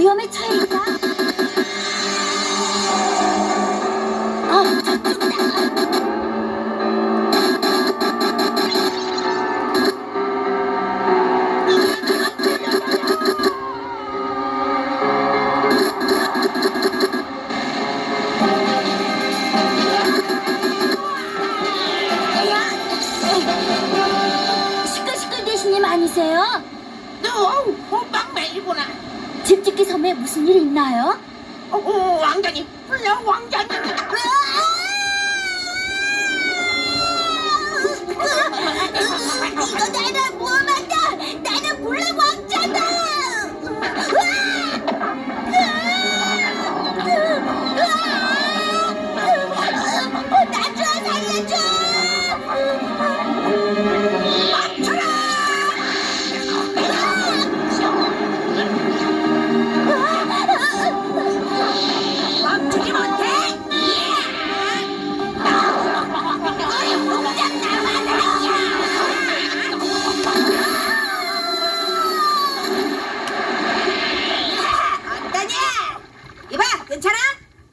위험에 처해 있다. 아니세요? 너 호빵 매일구나. 집짓기 섬에 무슨 일 있나요? 어, 어, 왕자님, 불러 왕자님.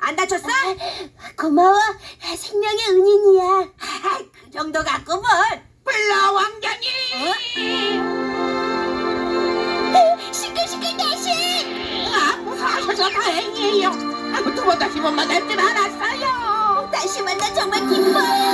안 다쳤어? 아, 고마워. 생명의 은인이야. 아, 그 정도 갖고 뭘. 불러 왕자님! 어? 어, 시끌시끌 대신! 아, 사셔서 다행이에요. 아무도 못 다시 못 만날 줄 알았어요. 다시 만나 정말 기뻐요.